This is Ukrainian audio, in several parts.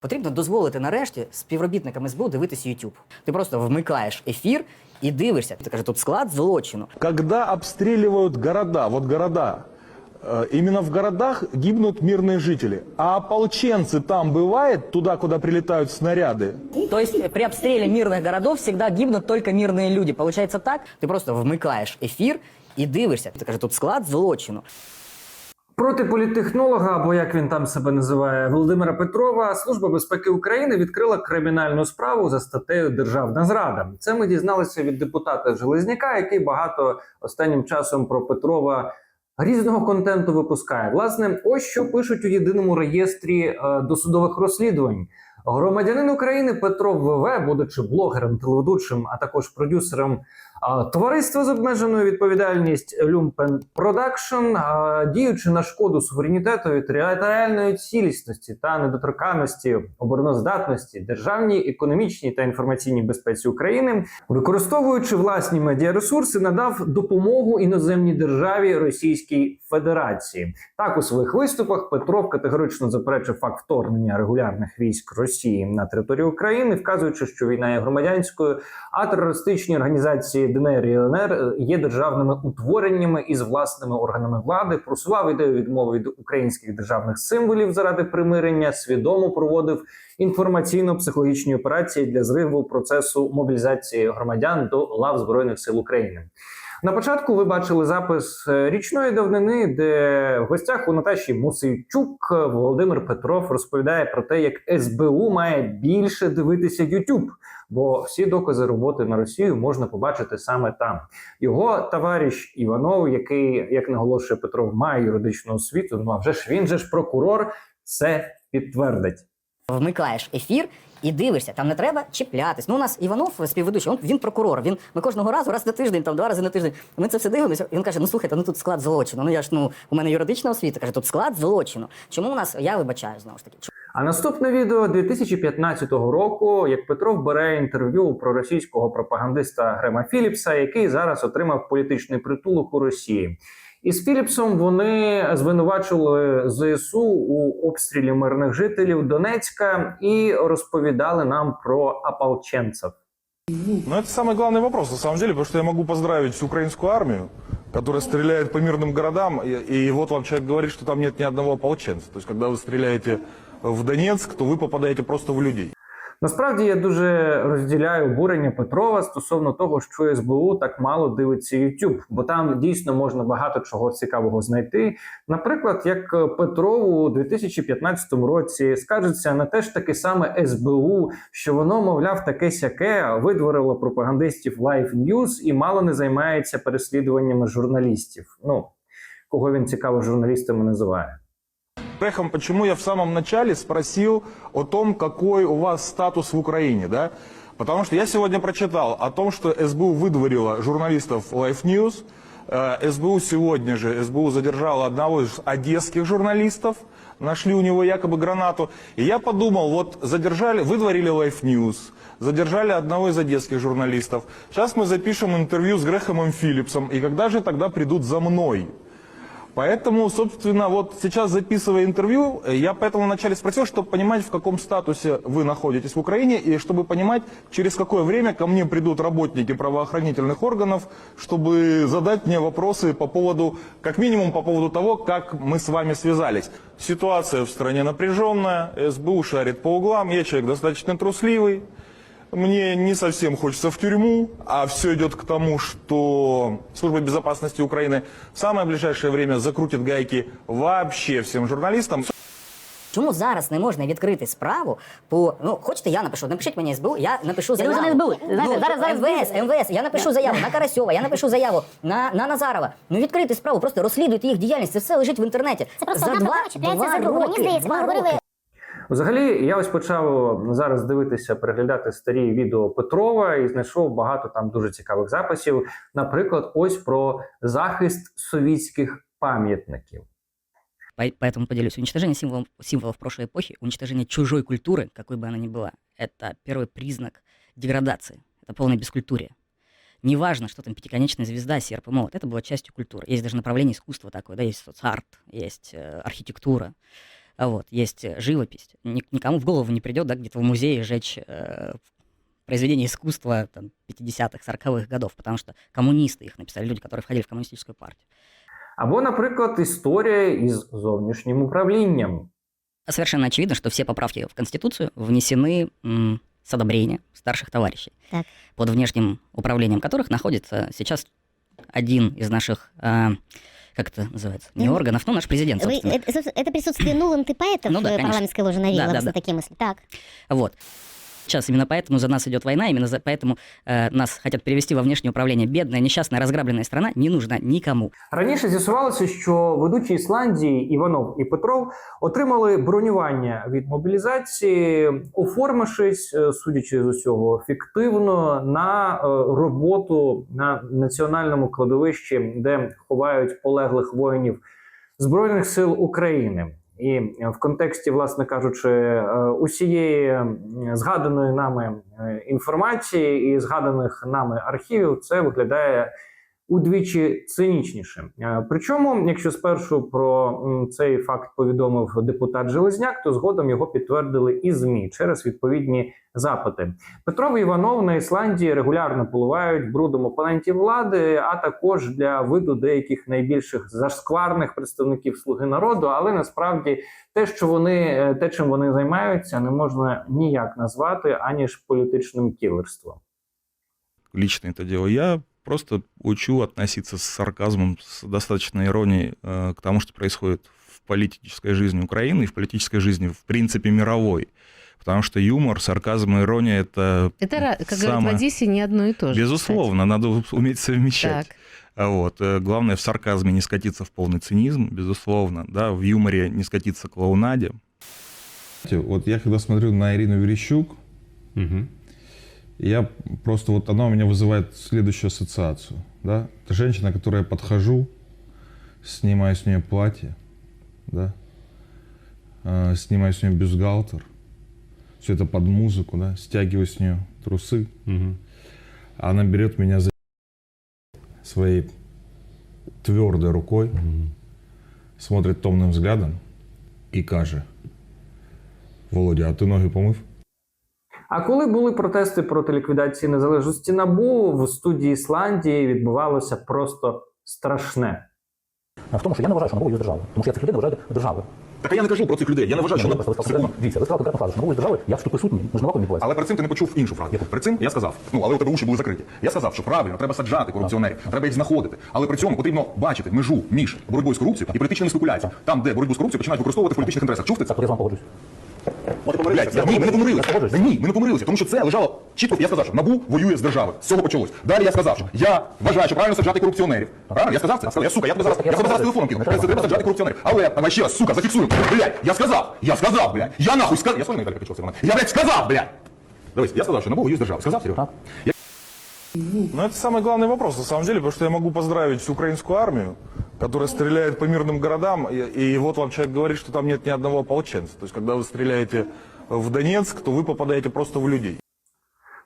Потрібно дозволити нарешті співробітникам СБУ дивитися YouTube. Ти просто вмикаєш ефір і дивишся. Ти каже, тут склад злочину. Когда обстреливают города, вот города, э, именно в городах гибнут мирные жители. А ополченцы там бывает, туда, куда прилетают снаряды? То есть при обстреле мирных городов всегда гибнут только мирные люди. Получается так? Ти просто вмикаєш ефір і дивишся. Ти каже, тут склад злочину. Проти політтехнолога, або як він там себе називає, Володимира Петрова, Служба безпеки України відкрила кримінальну справу за статтею Державна зрада. Це ми дізналися від депутата Железняка, який багато останнім часом про Петрова різного контенту випускає. Власне, ось що пишуть у єдиному реєстрі е, досудових розслідувань. Громадянин України Петров ВВ, будучи блогером, телеведучим, а також продюсером Товариство з обмеженою відповідальність Production, а, діючи на шкоду суверенітету, територіальної цілісності та недоторканності, обороноздатності, державній, економічній та інформаційній безпеці України, використовуючи власні медіаресурси, надав допомогу іноземній державі Російській Федерації. Так у своїх виступах Петров категорично заперечив факт вторгнення регулярних військ Росії на територію України, вказуючи, що війна є громадянською, а терористичні організації ДНР і ЛНР є державними утвореннями із власними органами влади, просував ідею відмови від українських державних символів заради примирення, свідомо проводив інформаційно-психологічні операції для зриву процесу мобілізації громадян до лав збройних сил України. На початку ви бачили запис е, річної давнини, де в гостях у Наташі Мусейчук е, Володимир Петров розповідає про те, як СБУ має більше дивитися YouTube, бо всі докази роботи на Росію можна побачити саме там. Його товариш Іванов, який, як наголошує Петров, має юридичну освіту. Ну а вже ж він же ж прокурор, це підтвердить. Вмикаєш ефір і дивишся. Там не треба чіплятись. Ну, у нас Іванов, співведучий, він, прокурор. Він ми кожного разу, раз на тиждень, там два рази на тиждень. Ми це все дивимося. І він каже: ну слухайте, ну тут склад злочину. Ну я ж ну у мене юридична освіта. Каже, тут склад злочину. Чому у нас я вибачаю знову ж таки? А наступне відео 2015 року, як Петров бере інтерв'ю у проросійського пропагандиста Грема Філіпса, який зараз отримав політичний притулок у Росії. І з Філіпсом вони звинувачували ЗСУ у обстрілі мирних жителів Донецька і розповідали нам про ополченців. Ну, это самый главный вопрос, на самом деле, потому что я могу поздравить украинскую армию, которая стреляет по мирным городам, и, и вот вам человек говорит, что там нет ни одного ополченца. То есть, когда вы стреляете в Донецк, то вы попадаете просто в людей. Насправді я дуже розділяю обурення Петрова стосовно того, що СБУ так мало дивиться YouTube, бо там дійсно можна багато чого цікавого знайти. Наприклад, як Петров у 2015 році скаржиться на те ж таки саме СБУ, що воно, мовляв, таке сяке видворило пропагандистів Live News і мало не займається переслідуваннями журналістів. Ну кого він цікаво журналістами називає. Эхом, почему я в самом начале спросил о том, какой у вас статус в Украине, да? Потому что я сегодня прочитал о том, что СБУ выдворила журналистов Life News. Э, СБУ сегодня же, СБУ задержала одного из одесских журналистов, нашли у него якобы гранату. И я подумал, вот задержали, выдворили Life News, задержали одного из одесских журналистов. Сейчас мы запишем интервью с Грехомом Филлипсом, и когда же тогда придут за мной? Поэтому, собственно, вот сейчас записывая интервью, э, я поэтому вначале спросил, чтобы понимать, в каком статусе вы находитесь в Украине, и чтобы понимать, через какое время ко мне придут работники правоохранительных органов, чтобы задать мне вопросы по поводу, как минимум по поводу того, как мы с вами связались. Ситуация в стране напряженная, СБУ шарит по углам, я человек достаточно трусливый, мне не совсем хочется в тюрьму, а все идет к тому, что Служба безопасности Украины в самое ближайшее время закрутит гайки вообще всем журналистам. Чому зараз не можна відкрити справу по ну хочете, я напишу, напишіть мені СБУ, я напишу заяву. дуже не СБУ. Знаєте, ну, зараз- зараз МВС, МВС, я напишу заяву на Карасьова, я напишу заяву на, на Назарова. Ну відкрити справу, просто розслідуйте їх діяльність. Це все лежить в інтернеті. Це просто за одна два, чіпляється два за другу. Мені здається, ми говорили. Взагалі, я ось почав зараз дивитися, переглядати старі відео Петрова і знайшов багато там дуже цікавих записів. Наприклад, ось про захист совітських пам'ятників. По- Поэтому поделюсь. Уничтожение символов, символов прошлой эпохи, уничтожение чужой культуры, какой бы она ни была, это первый признак деградации. Это полное бескультурие. Неважно, что там пятиконечная звезда, серп и молот, это было частью культуры. Есть даже направление искусства такое, да, есть соцарт, есть э, архитектура. А вот, есть э, живопись. Ни- никому в голову не придет, да, где-то в музее жечь э, произведения искусства там, 50-х, 40-х годов, потому что коммунисты их написали, люди, которые входили в коммунистическую партию. Або, наприклад, історія із зовнішнім управлінням. Совершенно очевидно, что все поправки в Конституцию внесены м, с одобрения старших товарищей, Так. под внешним управлением которых находится сейчас один из наших, э, как это называется, не Ну, органов, ну, наш президент, Вы- собственно. это, собственно, это присутствие Нуланд и Паэтов Ну да, в конечно. парламентской ложе навеяло Да, да, вас на да. такие мысли. Так. Вот. Сейчас именно поэтому за нас идет война, именно за, поэтому э, нас хотят перевести во внешнее управление. Бедная, несчастная, разграбленная страна не нужна никому. Раніше з'ясувалося, що ведучі Ісландії Іванов і Петров отримали бронювання від мобілізації, оформившись, е, судячи з усього, фіктивно на е, роботу на національному кладовищі, де ховають полеглих воїнів Збройних сил України. І е, в контексті, власне кажучи, е, усієї згаданої нами е, інформації і згаданих нами архівів, це виглядає удвічі цинічніше. Е, Причому, якщо спершу про цей факт повідомив депутат Железняк, то згодом його підтвердили і змі через відповідні запити. Петров і Іванов на Ісландії регулярно поливають брудом опонентів влади, а також для виду деяких найбільших зашкварних представників слуги народу. Але насправді те, що вони е, те, чим вони займаються, не можна ніяк назвати аніж політичним кілерством. это делаю. Я просто учу относиться с сарказмом, с достаточной иронией э, к тому, что происходит в политической жизни Украины и в политической жизни, в принципе, мировой. Потому что юмор, сарказм и ирония — это, Это, как говорят в самое- Одессе, не одно и то же. Безусловно, надо уметь совмещать. Так. А Вот. э, Главное в сарказме не скатиться в полный цинизм, безусловно, да, в юморе не скатиться к клоунаде. Вот я когда смотрю на Ирину Верещук, я просто вот она у меня вызывает следующую ассоциацию. Да? Это женщина, которой я подхожу, снимаю с нее платье, да? э, снимаю с нее бюстгальтер, все это под музыку, да? стягиваю с нее трусы. А Она берет меня за своей твердой рукой, смотрит томным взглядом и каже, Володя, а ти ноги помив? А коли були протести проти ліквідації незалежності НАБУ, в студії Ісландії відбувалося просто страшне. в тому, що я не вважаю, що НАБУ є державою. Тому що я цих людей не вважаю державою. Так а я не кажу про цих людей. Я не вважаю, що ви сказали Дивіться, ви сказали конкретну фразу, що НАБУ є державою, я вступив суд, ні. Ми ж не відбувається. Але перед цим ти не почув іншу фразу. Перед цим я сказав, ну але у тебе уші були закриті. Я сказав, що правильно, треба саджати корупціонерів, треба їх знаходити. Але при цьому потрібно бачити межу між боротьбою з корупцією і політичними спекуляціями. Там, де боротьбу з корупцією починають використовувати в політичних інтересах. Чув ти це? Так, я з вами погоджуюсь. Блядь, я- ні, ми не помирилися. Я погоджуюсь. Та ні, ми не помирилися, тому що це лежало чітко. Я сказав, що НАБУ воює з державою. З цього почалось. Далі я сказав, що я вважаю, що правильно саджати корупціонерів. Правильно? Я сказав це? Сказав, я сука, я тебе зараз, я тебе зараз телефоном кину. Це треба саджати корупціонерів. Але, давай ще раз, сука, зафіксуємо. Блядь, я сказав, я сказав, блядь. Я нахуй сказав. Я своїм Віталій Петрович, Я, блядь, сказав, блядь. Дивись, я сказав, що НАБУ воює з державою. Сказав, Серега? Я Ну, это самый главный вопрос, на самом деле, потому что я могу поздравить всю украинскую армию, которая стреляет по мирным городам, и, и вот вам человек говорит, что там нет ни одного ополченца. То есть, когда вы стреляете в Донецк, то вы попадаете просто в людей.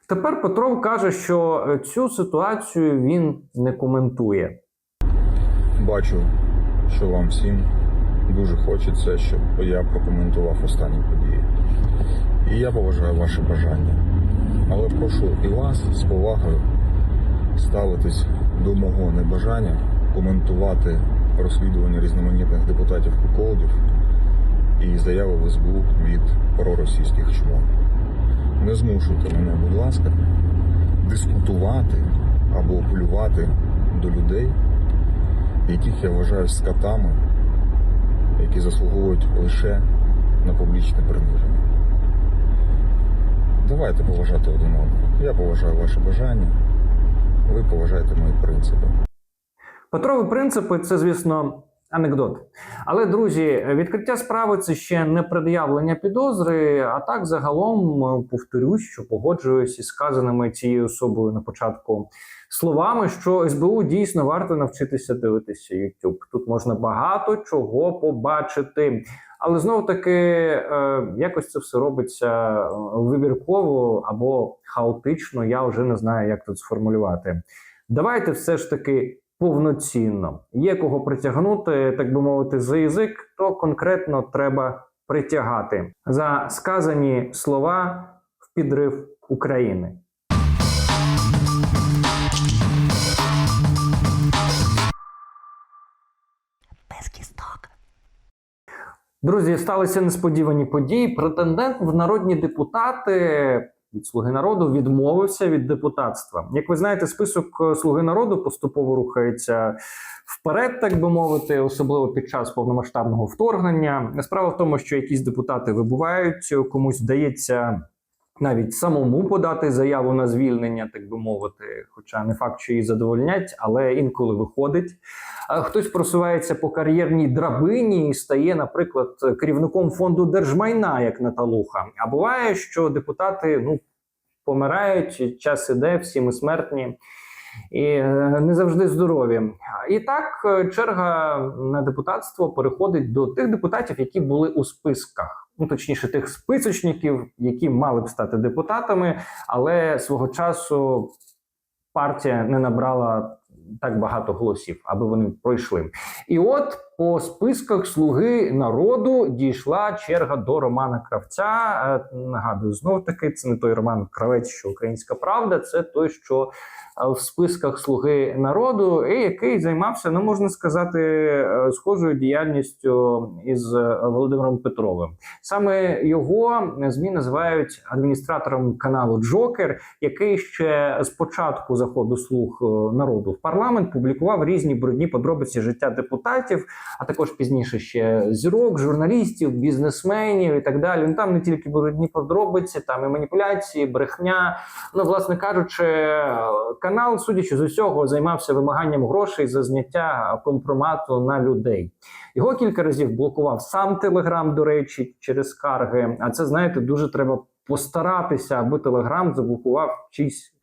Тепер Петров каже, що е, цю ситуацію він не коментує. Бачу, що вам всім дуже хочеться, щоб я прокоментував останні події. І я поважаю ваше бажання. Але прошу і вас з повагою ставитись до мого небажання коментувати розслідування різноманітних депутатів куколдів і заяви в СБУ від проросійських чмон. Не змушуйте мене, будь ласка, дискутувати або апелювати до людей, яких я вважаю скотами, які заслуговують лише на публічне приниження. Давайте поважати один одного. Я поважаю ваше бажання, ви поважаєте мої принципи. Петрові принципи це, звісно, анекдот. Але, друзі, відкриття справи це ще не пред'явлення підозри. А так, загалом, е, повторюсь, що погоджуюсь із сказаними цією особою на початку словами, що СБУ дійсно варто навчитися дивитися YouTube. Тут можна багато чого побачити. Але знов таки е, якось це все робиться е, вибірково або хаотично. Я вже не знаю, як тут сформулювати. Давайте все ж таки повноцінно. Є кого притягнути, так би мовити, за язик, то конкретно треба притягати за сказані слова в підрив України. Друзі, сталися несподівані події. Претендент в народні депутати від Слуги народу відмовився від депутатства. Як ви знаєте, список е, Слуги народу поступово рухається вперед, так би мовити, особливо під час повномасштабного вторгнення. Справа в тому, що якісь депутати вибувають, комусь вдається. Навіть самому подати заяву на звільнення, так би мовити, хоча не факт, що її задовольнять, але інколи виходить. Хтось просувається по кар'єрній драбині і стає, наприклад, керівником фонду держмайна, як Наталуха. А буває, що депутати ну, помирають, час іде, всі ми смертні. І е, не завжди здорові. І так е, черга на депутатство переходить до тих депутатів, які були у списках. Ну, точніше, тих списочників, які мали б стати депутатами, але свого часу партія не набрала так багато голосів, аби вони пройшли. І от по списках слуги народу дійшла черга до Романа Кравця. Е, Нагадую, знов таки, це не той Роман Кравець, що Українська Правда, це той, що е, в списках слуги народу, і який займався, ну можна сказати, е, схожою діяльністю із Володимиром Петровим. Саме його змі називають адміністратором каналу Джокер, який ще з початку заходу слуг народу в парламент публікував різні брудні подробиці життя депутатів, а також пізніше ще зірок, журналістів, бізнесменів і так далі. Ну там не тільки брудні подробиці, там і маніпуляції, брехня. Ну, власне кажучи, канал, судячи з усього, займався вимаганням грошей за зняття компромату на людей. Його кілька разів блокував сам Телеграм, до речі, через скарги. А це знаєте, дуже треба постаратися, аби Телеграм заблокував чийсь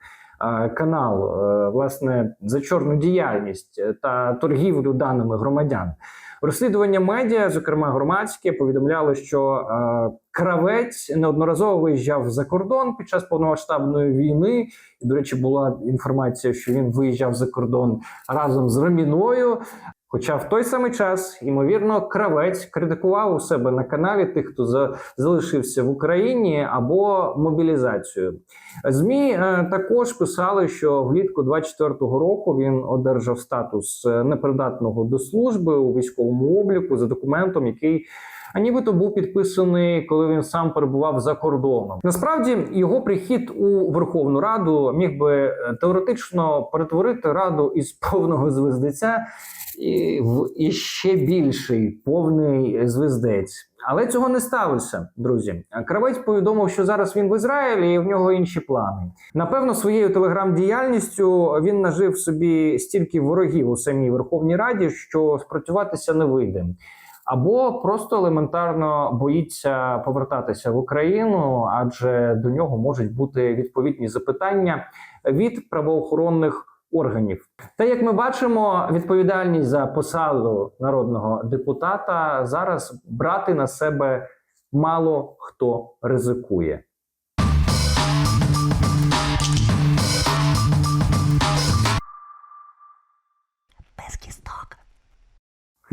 канал, е, власне, за чорну діяльність е, та торгівлю даними громадян. Розслідування медіа, зокрема громадське, повідомляло, що е, кравець неодноразово виїжджав за кордон під час повномасштабної війни. І, до речі, була інформація, що він виїжджав за кордон разом з Раміною. Хоча в той самий час, ймовірно, кравець критикував у себе на каналі тих, хто за, залишився в Україні або мобілізацію. ЗМІ е, також писали, що влітку 24-го року він одержав статус е, непридатного до служби у військовому обліку за документом, який а нібито був підписаний, коли він сам перебував за кордоном. Насправді його прихід у Верховну Раду міг би е, теоретично перетворити раду із повного звездеця і в іще більший повний звездець. Але цього не сталося, друзі. Кравець повідомив, що зараз він в Ізраїлі і в нього інші плани. Напевно, своєю телеграм-діяльністю він нажив собі стільки ворогів у самій Верховній Раді, що спрацюватися не вийде. Або просто елементарно боїться повертатися в Україну, адже до нього можуть бути відповідні запитання від правоохоронних органів. Та як ми бачимо, відповідальність за посаду народного депутата зараз брати на себе мало хто ризикує.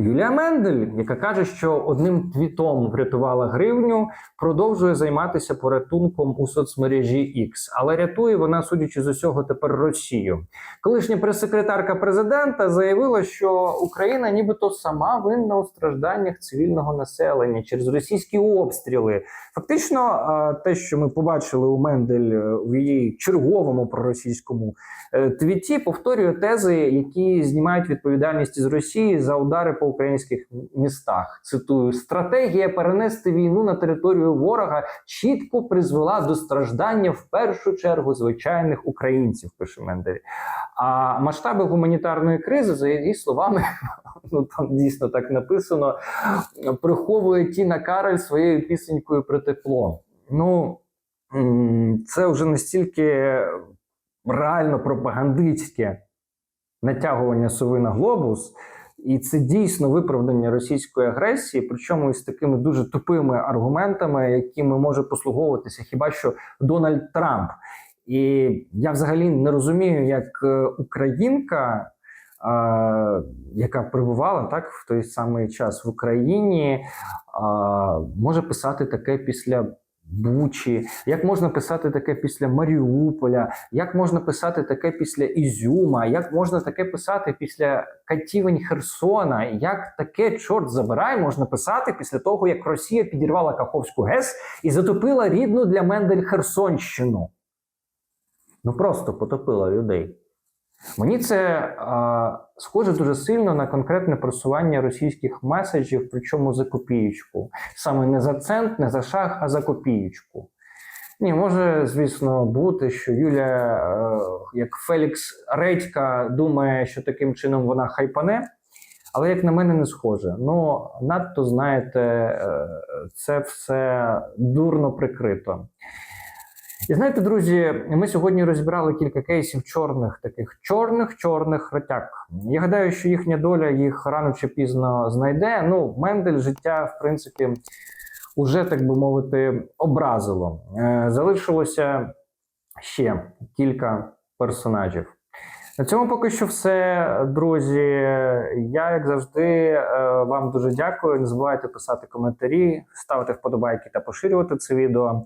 Юлія Мендель, яка каже, що одним твітом врятувала гривню, продовжує займатися порятунком у соцмережі X. Але рятує вона, судячи з усього, тепер Росію. Колишня прес-секретарка президента заявила, що Україна нібито сама винна у стражданнях цивільного населення через російські обстріли. Фактично, е, те, що ми побачили у Мендель е, в її черговому проросійському е, твіті, повторює тези, які знімають відповідальність з Росії за удари по українських містах. Цитую: стратегія перенести війну на територію ворога чітко призвела до страждання в першу чергу звичайних українців. Пише Мендель. А масштаби гуманітарної кризи, за її словами, ну там дійсно так написано, приховує Тіна Кароль своєю пісенькою про тепло. Ну це вже настільки реально пропагандистське натягування сови на глобус. І це дійсно виправдання російської агресії, причому із такими дуже тупими аргументами, якими може послуговуватися хіба що Дональд Трамп. І я взагалі не розумію, як е, українка яка перебувала так в той самий час в Україні, а, може писати таке після Бучі, як можна писати таке після Маріуполя, як можна писати таке після Ізюма, як можна таке писати після катівень Херсона, як таке, чорт забирай, можна писати після того, як Росія підірвала Каховську ГЕС і затопила рідну для Мендель Херсонщину. Ну просто потопила людей. Мені це а, схоже дуже сильно на конкретне просування російських меседжів, причому за копієчку. Саме не за цент, не за шаг, а за копієчку. Ні, може, звісно, бути, що Юля, е, як Фелікс Редька, думає, що таким чином вона хайпане, але як на мене не схоже. Ну, надто знаєте, е, це все дурно прикрито. І знаєте, друзі, ми сьогодні розібрали кілька кейсів чорних, таких чорних чорних ротяк. Я гадаю, що їхня доля їх рано чи пізно знайде. Ну, Мендель життя, в принципі, уже, так би мовити, образило. Е, Залишилося ще кілька персонажів. На цьому поки що все, друзі. Я, як завжди, е, вам дуже дякую. Не забувайте писати коментарі, ставити вподобайки та поширювати це відео.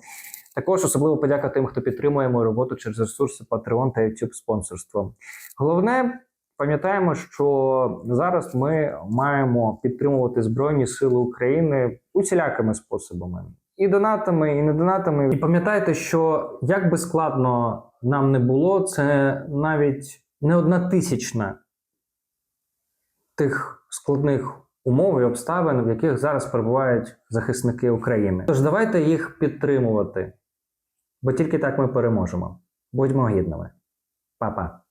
Також особливо подяка тим, хто підтримує мою роботу через ресурси Patreon та YouTube спонсорство. Головне, пам'ятаємо, що зараз ми маємо підтримувати Збройні Сили України усілякими способами. І донатами, і не донатами. І пам'ятайте, що як би складно нам не було, це навіть не одна тисячна тих складних умов і обставин, в яких зараз перебувають захисники України. Тож давайте їх підтримувати, бо тільки так ми переможемо. Будьмо гідними. Па-па.